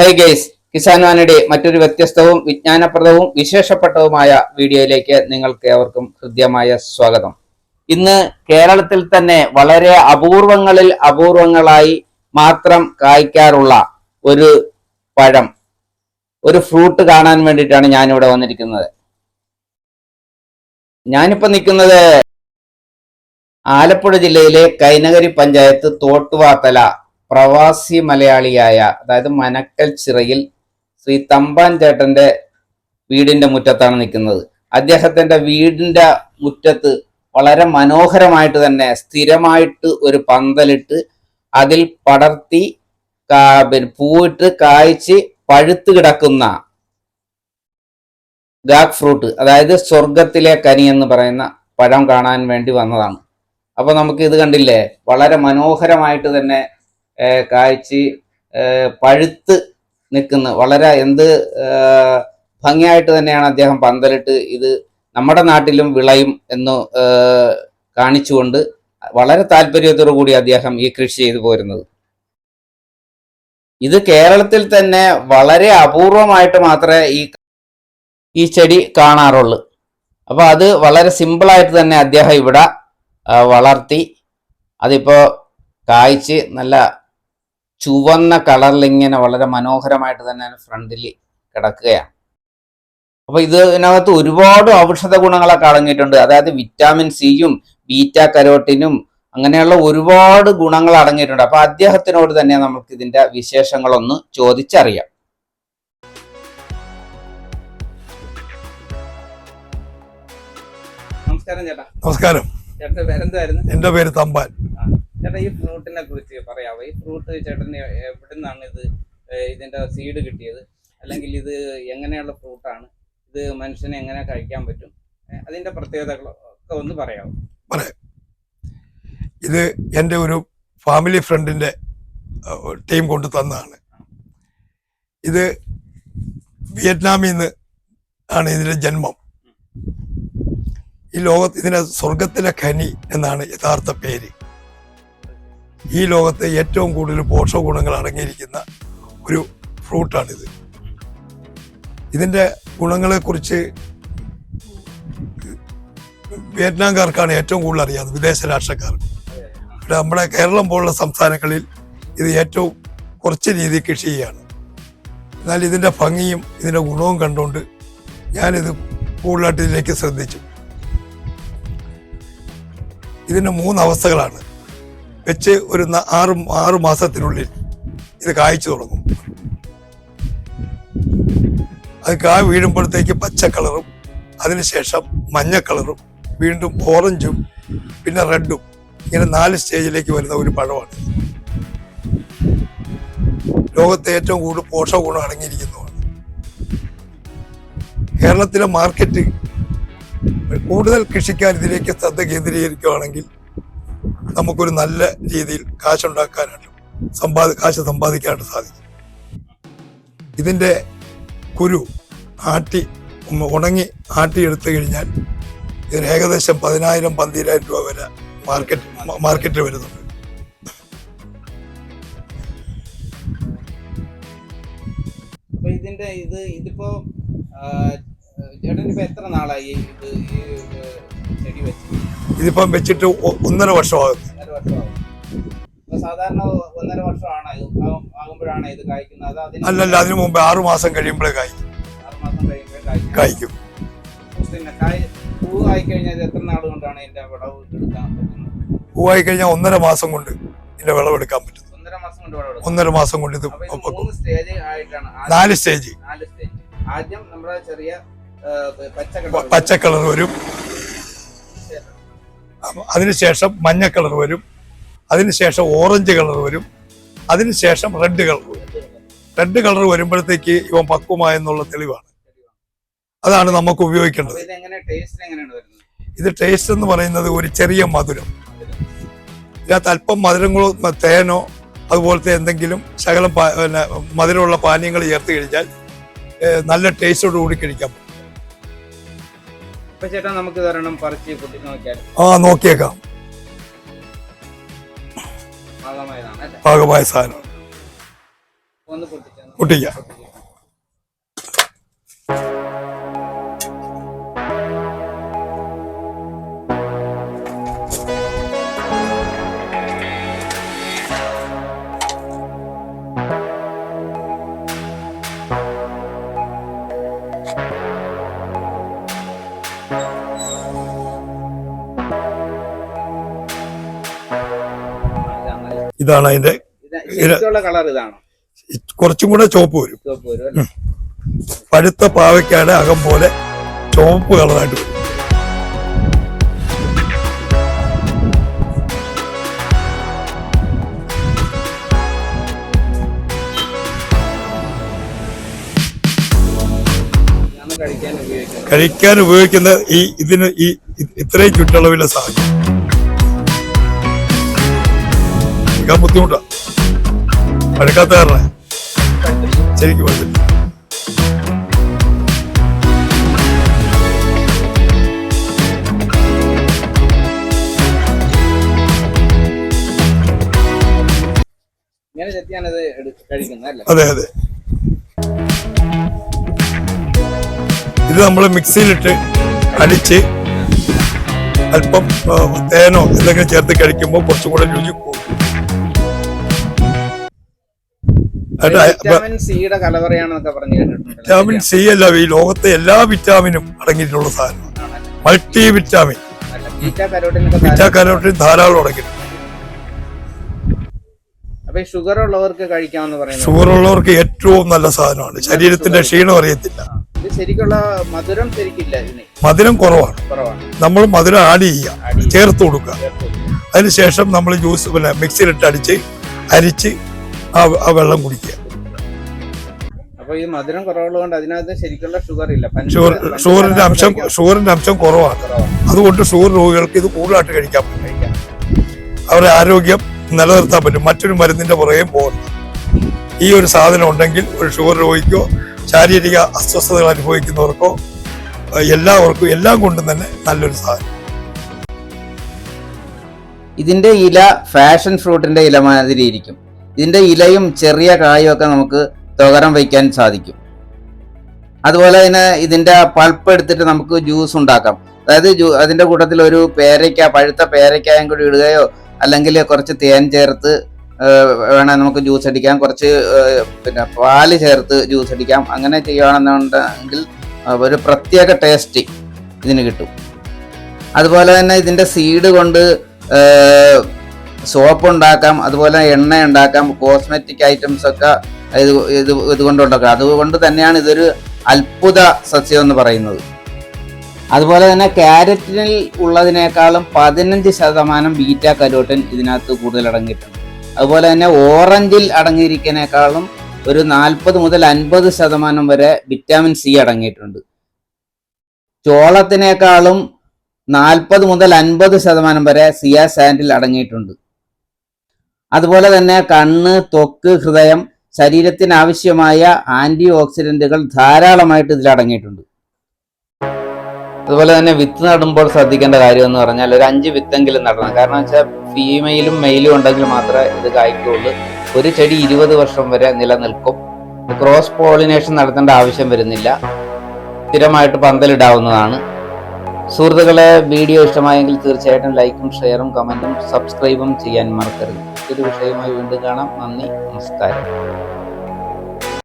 High guys Kisan വാനിയുടെ മറ്റൊരു വ്യത്യസ്തവും വിജ്ഞാനപ്രദവും വിശേഷപ്പെട്ടതുമായ വീഡിയോയിലേക്ക് നിങ്ങൾക്ക് ഏവർക്കും ഹൃദ്യമായ സ്വാഗതം. ഇന്ന് കേരളത്തിൽ തന്നെ വളരെ അപൂർവങ്ങളിൽ അപൂർവങ്ങളായി മാത്രം കായ്ക്കാറുള്ള ഒരു പഴം ഒരു ഫ്രൂട്ട് കാണാൻ വേണ്ടിയിട്ടാണ് ഞാനിവിടെ വന്നിരിക്കുന്നത്. ഞാനിപ്പോ നിൽക്കുന്നത് ആലപ്പുഴ ജില്ലയിലെ കൈനകരി പഞ്ചായത്ത് തോട്ടുവാത്തല പ്രവാസി മലയാളിയായ അതായത് മനക്കൽ ചിറയിൽ ശ്രീ തമ്പാൻ ചേട്ടന്റെ വീടിന്റെ മുറ്റത്താണ് നിൽക്കുന്നത്. അദ്ദേഹത്തിന്റെ വീടിന്റെ മുറ്റത്ത് വളരെ മനോഹരമായിട്ട് തന്നെ സ്ഥിരമായിട്ട് ഒരു പന്തലിട്ട് അതിൽ പടർത്തി പൂവിട്ട് കായ്ച്ച് പഴുത്ത് കിടക്കുന്ന ഗാക് ഫ്രൂട്ട് അതായത് സ്വർഗത്തിലെ കനി എന്ന് പറയുന്ന പഴം കാണാൻ വേണ്ടി വന്നതാണ്. അപ്പൊ നമുക്ക് ഇത് കണ്ടില്ലേ? വളരെ മനോഹരമായിട്ട് തന്നെ ഏർ പഴുത്ത് നിൽക്കുന്ന വളരെ എന്ത് ഭംഗിയായിട്ട് തന്നെയാണ് അദ്ദേഹം പന്തലിട്ട് ഇത് നമ്മുടെ നാട്ടിലും വിളയും എന്ന് കാണിച്ചുകൊണ്ട് വളരെ താല്പര്യത്തോടു കൂടി അദ്ദേഹം ഈ കൃഷി ചെയ്തു പോരുന്നത്. ഇത് കേരളത്തിൽ തന്നെ വളരെ അപൂർവമായിട്ട് മാത്രമേ ഈ ഈ ചെടി കാണാറുള്ളൂ. അപ്പോൾ അത് വളരെ സിമ്പിളായിട്ട് തന്നെ അദ്ദേഹം ഇവിടെ വളർത്തി അതിപ്പോ കായ്ച്ച് നല്ല ചുവന്ന കളറിൽ ഇങ്ങനെ വളരെ മനോഹരമായിട്ട് തന്നെ ഫ്രണ്ടിൽ കിടക്കുകയാണ്. അപ്പൊ ഇതിനകത്ത് ഒരുപാട് ഔഷധ ഗുണങ്ങളൊക്കെ അടങ്ങിയിട്ടുണ്ട്. അതായത് വിറ്റാമിൻ സിയും ബീറ്റാ കരോട്ടിനും അങ്ങനെയുള്ള ഒരുപാട് ഗുണങ്ങൾ അടങ്ങിയിട്ടുണ്ട്. അപ്പൊ അദ്ദേഹത്തിനോട് തന്നെ നമുക്ക് ഇതിന്റെ വിശേഷങ്ങളൊന്ന് ചോദിച്ചറിയാം. നമസ്കാരം ചേട്ടാ. നമസ്കാരം. എന്റെ പേര് തമ്പാൻ. ചേട്ടാ ഈ ഫ്രൂട്ടിനെ കുറിച്ച് പറയാവോ? ഈ ഫ്രൂട്ട് ചേട്ടന് എവിടെ നിന്നാണ് ഇത് ഇതിന്റെ സീഡ് കിട്ടിയത്? അല്ലെങ്കിൽ ഇത് എങ്ങനെയുള്ള ഫ്രൂട്ടാണ്? ഇത് മനുഷ്യനെ എങ്ങനെ കഴിക്കാൻ പറ്റും? അതിന്റെ പ്രത്യേകതകളൊക്കെ ഒന്ന് പറയാമോ ഇത് എന്റെ ഒരു ഫാമിലി ഫ്രണ്ടിന്റെ ടീം കൊണ്ട് തന്നാണ് ഇത് വിയറ്റ്നാമിൽ നിന്ന് ആണ് ഇതിന്റെ ജന്മം. ഈ ലോകത്ത് ഇതിനെ സ്വർഗത്തിലെ ഖനി എന്നാണ് യഥാർത്ഥ പേര്. ഈ ലോകത്തെ ഏറ്റവും കൂടുതൽ പോഷക ഗുണങ്ങൾ അടങ്ങിയിരിക്കുന്ന ഒരു ഫ്രൂട്ടാണിത്. ഇതിന്റെ ഗുണങ്ങളെക്കുറിച്ച് വിയറ്റ്നാംകാർക്കാണ് ഏറ്റവും കൂടുതൽ അറിയാവുന്നത് വിദേശ രാഷ്ട്രക്കാർ നമ്മുടെ കേരളം പോലുള്ള സംസ്ഥാനങ്ങളിൽ ഇത് ഏറ്റവും കുറച്ച് രീതി കൃഷി ചെയ്യാണ് എന്നാൽ ഇതിന്റെ ഭംഗിയും ഇതിന്റെ ഗുണവും കണ്ടുകൊണ്ട് ഞാനിത് കൂടുതലായിട്ട് ഇതിലേക്ക് ശ്രദ്ധിച്ചു. ഇതിന്റെ മൂന്ന് അവസ്ഥകളാണ്. വെച്ച് ഒരു ആറ് ആറ് മാസത്തിനുള്ളിൽ ഇത് കായ്ച്ചു തുടങ്ങും. അത് കായ വീഴുമ്പോഴത്തേക്ക് പച്ച കളറും അതിനുശേഷം മഞ്ഞ കളറും വീണ്ടും ഓറഞ്ചും പിന്നെ റെഡും. ഇങ്ങനെ നാല് സ്റ്റേജിലേക്ക് വരുന്ന ഒരു പഴമാണ്. ലോകത്തെ ഏറ്റവും കൂടുതൽ പോഷകഗുണം അടങ്ങിയിരിക്കുന്നതാണ്. കേരളത്തിലെ മാർക്കറ്റ് കൂടുതൽ കൃഷിക്കാർ ഇതിലേക്ക് ശ്രദ്ധ കേന്ദ്രീകരിക്കുകയാണെങ്കിൽ നമുക്കൊരു നല്ല രീതിയിൽ കാശുണ്ടാക്കാനായിട്ട് സമ്പാദി കാശ് സമ്പാദിക്കാനായിട്ട് സാധിക്കും. ഇതിന്റെ കുരു ആട്ടി ഉണങ്ങി ആട്ടി എടുത്തു കഴിഞ്ഞാൽ ഇതിന് ഏകദേശം പതിനായിരം പന്തിരായിരം രൂപ വരെ മാർക്കറ്റ് മാർക്കറ്റിൽ വരുന്നുണ്ട്. ഇതിന്റെ ഇത് ഇതിപ്പോ ചേട്ടനിപ്പോ എത്ര നാളായി ഇത് ഈ ചെടി വെച്ച് ഇതിപ്പം വെച്ചിട്ട് ഒന്നര വർഷമാകും ഒന്നര സാധാരണ ഒന്നര വർഷമാണ് ആകും- ആകുമ്പോഴാണ് ഇത് കായ്ക്കുന്നത്. അത് അതിന് അല്ലല്ല അതിനു മുമ്പ് ആറു മാസം കഴിയുമ്പോഴേ കായ്ക്കും. കായ്ക്കും. പൂവായി കഴിഞ്ഞാൽ ഒന്നര മാസം കൊണ്ട് ഇതിന്റെ വിളവെടുക്കാൻ പറ്റും. ഒന്നര മാസം കൊണ്ട് ഇത് നാല് സ്റ്റേജ് നാല് സ്റ്റേജ് ആദ്യം നമ്മുടെ ചെറിയ പച്ച കളർ വരും. അതിനുശേഷം മഞ്ഞ കളർ വരും. അതിനുശേഷം ഓറഞ്ച് കളർ വരും. അതിനുശേഷം റെഡ് കളർ വരും. റെഡ് കളർ വരുമ്പോഴത്തേക്ക് ഇവൻ പക്വമായെന്നുള്ള തെളിവാണ്. അതാണ് നമുക്ക് ഉപയോഗിക്കേണ്ടത്. ടേസ്റ്റ് ഇത് ടേസ്റ്റ് എന്ന് പറയുന്നത് ഒരു ചെറിയ മധുരം. ഇതിനകത്ത് അല്പം മധുരങ്ങളോ തേനോ അതുപോലത്തെ എന്തെങ്കിലും ശകലം പിന്നെ മധുരമുള്ള പാനീയങ്ങൾ ചേർത്ത് കഴിഞ്ഞാൽ നല്ല ടേസ്റ്റോട് കൂടി കഴിക്കാം അപ്പൊ ചേട്ടാ നമുക്ക് തരണം പറിച്ച് കുട്ടി നോക്കിയാൽ ആ നോക്കിയേക്കാം. പാകമായതാണ് അല്ലേ? പാകമായ സാധനം. ഒന്ന് പൊട്ടിക്കാം പൊട്ടിക്കാം. ഇതാണ് അതിന്റെ കുറച്ചും കൂടെ ചുവപ്പ് വരും? പഴുത്ത പാവയ്ക്കാട് അകം പോലെ ചുവപ്പ് കളറായിട്ട് വരും. കഴിക്കാൻ ഉപയോഗിക്കുന്ന ഈ ഇതിന് ഈ ഇത്രയും ചുറ്റളവിലെ സാധനം. കഴിക്കാൻ ബുദ്ധിമുട്ടാ. പഴുക്കാത്ത കാരണം. ശരിക്കും പറ്റില്ല അതെ അതെ. ഇത് നമ്മൾ മിക്സിയിലിട്ട് അടിച്ച് അല്പം തേനോ എന്തെങ്കിലും ചേർത്ത് കഴിക്കുമ്പോൾ കുറച്ചും കൂടെ രുചി കൂടും. വിറ്റാമിൻ സിയുടെ കലവറയാണെന്നൊക്കെ പറഞ്ഞു കേട്ടിട്ടുണ്ട്. വിറ്റാമിൻ സി അല്ല ഈ ലോകത്തെ എല്ലാ വിറ്റാമിനും അടങ്ങിയിട്ടുള്ള സാധനം. മൾട്ടി വിറ്റാമിൻ ബീറ്റാ ബീറ്റാ ധാരാളം- കരോട്ടിൻ ധാരാളം അടങ്ങിയിട്ടുണ്ട്. അപ്പൊ ഷുഗർ ഉള്ളവർക്ക് കഴിക്കാമെന്ന് പറയുന്നത് ഷുഗർ ഉള്ളവർക്ക് ഏറ്റവും നല്ല സാധനമാണ്. ശരീരത്തിന്റെ ക്ഷീണം അറിയത്തില്ല. ശരിക്കുള്ള മധുരം ശരിക്കില്ല മധുരം കുറവാണ്. നമ്മൾ മധുരം ആഡ് ചെയ്യുക. ചേർത്ത് കൊടുക്കുക. അതിനുശേഷം നമ്മൾ ജ്യൂസ് പിന്നെ മിക്സിയിലിട്ട് അടിച്ച് അരിച്ച് ആ വെള്ളം കുടിക്കുക. അപ്പോൾ ഈ മധുരം കുറവുള്ളതുകൊണ്ട് അതിനകത്ത് ശരിക്കുള്ള ഷുഗർ ഇല്ല. ഷുഗർ ഷുഗറിന്റെ അംശം ഷുഗറിന്റെ അംശം കുറവാണ്. അതുകൊണ്ട് ഷുഗർ രോഗികൾക്ക് ഇത് കൂടുതലായിട്ട് കഴിക്കാൻ പറ്റും. അവരുടെ ആരോഗ്യം നിലനിർത്താൻ പറ്റും. മറ്റൊരു മരുന്നിന്റെ പുറകെ പോകുന്നു ഈ ഒരു സാധനം ഉണ്ടെങ്കിൽ ഒരു ഷുഗർ രോഗിക്കോ ശാരീരിക അസ്വസ്ഥതകൾ അനുഭവിക്കുന്നവർക്കോ എല്ലാവർക്കും എല്ലാം കൊണ്ടും തന്നെ നല്ലൊരു സാധനം. ഇതിന്റെ ഇല ഫാഷൻ ഫ്രൂട്ടിന്റെ ഇല മാതിരി ഇരിക്കും. ഇതിന്റെ ഇലയും ചെറിയ കായും ഒക്കെ നമുക്ക് തുകരം വയ്ക്കാൻ സാധിക്കും. അതുപോലെ തന്നെ ഇതിന്റെ പൾപ്പ് എടുത്തിട്ട് നമുക്ക് ജ്യൂസ് ഉണ്ടാക്കാം. അതായത് ജ്യൂ- അതിന്റെ കൂട്ടത്തിൽ ഒരു പേരയ്ക്ക പഴുത്ത പേരയ്ക്കായും കൂടി ഇടുകയോ അല്ലെങ്കിൽ കുറച്ച് തേൻ ചേർത്ത് വേണേൽ വേണം നമുക്ക് ജ്യൂസ് അടിക്കാം. കുറച്ച് പിന്നെ പാൽ ചേർത്ത് ജ്യൂസ് അടിക്കാം. അങ്ങനെ ചെയ്യുകയാണെന്നുണ്ടെങ്കിൽ ഒരു പ്രത്യേക ടേസ്റ്റ് ഇതിന് കിട്ടും. അതുപോലെ തന്നെ ഇതിന്റെ സീഡ് കൊണ്ട് സോപ്പ് ഉണ്ടാക്കാം അതുപോലെ എണ്ണ ഉണ്ടാക്കാം കോസ്മെറ്റിക് ഐറ്റംസ് ഒക്കെ ഇത് ഇത് ഇതുകൊണ്ട് ഉണ്ടാക്കാം അതുകൊണ്ട് തന്നെയാണ് ഇതൊരു അത്ഭുത സസ്യം എന്ന് പറയുന്നത്. അതുപോലെ തന്നെ ക്യാരറ്റിനിൽ ഉള്ളതിനേക്കാളും പതിനഞ്ച് ശതമാനം ബീറ്റ കരോട്ടിൻ ഇതിനകത്ത് കൂടുതൽ അടങ്ങിയിട്ടുണ്ട്. അതുപോലെ തന്നെ ഓറഞ്ചിൽ അടങ്ങിയിരിക്കുന്നതിനേക്കാളും ഒരു നാൽപ്പത് മുതൽ അൻപത് ശതമാനം വരെ വിറ്റാമിൻ സി അടങ്ങിയിട്ടുണ്ട്. ചോളത്തിനേക്കാളും നാൽപ്പത് മുതൽ അൻപത് ശതമാനം വരെ സിയാ സാൻഡിൽ അടങ്ങിയിട്ടുണ്ട്. അതുപോലെ തന്നെ കണ്ണ് ത്വക്ക് ഹൃദയം ശരീരത്തിന് ആവശ്യമായ ആന്റി ഓക്സിഡന്റുകൾ ധാരാളമായിട്ട് ഇതിൽ അടങ്ങിയിട്ടുണ്ട്. അതുപോലെ തന്നെ വിത്ത് നടുമ്പോൾ ശ്രദ്ധിക്കേണ്ട കാര്യം എന്ന് പറഞ്ഞാൽ ഒരു അഞ്ച് വിത്തെങ്കിലും നടണം. കാരണം വെച്ചാൽ ഫീമെയിലും മെയിലും ഉണ്ടെങ്കിൽ മാത്രമേ ഇത് കായ്ക്കുള്ളൂ. ഒരു ചെടി ഇരുപത് വർഷം വരെ നിലനിൽക്കും. ക്രോസ് പോളിനേഷൻ നടത്തേണ്ട ആവശ്യം വരുന്നില്ല. സ്ഥിരമായിട്ട് പന്തലിടാവുന്നതാണ്. സുഹൃത്തുക്കളെ വീഡിയോ ഇഷ്ടമായെങ്കിൽ തീർച്ചയായിട്ടും ലൈക്കും ഷെയറും കമന്റും സബ്സ്ക്രൈബും ചെയ്യാൻ മറക്കരുത്. മറ്റൊരു വിഷയവുമായി വീണ്ടും കാണാം. നന്ദി നമസ്കാരം.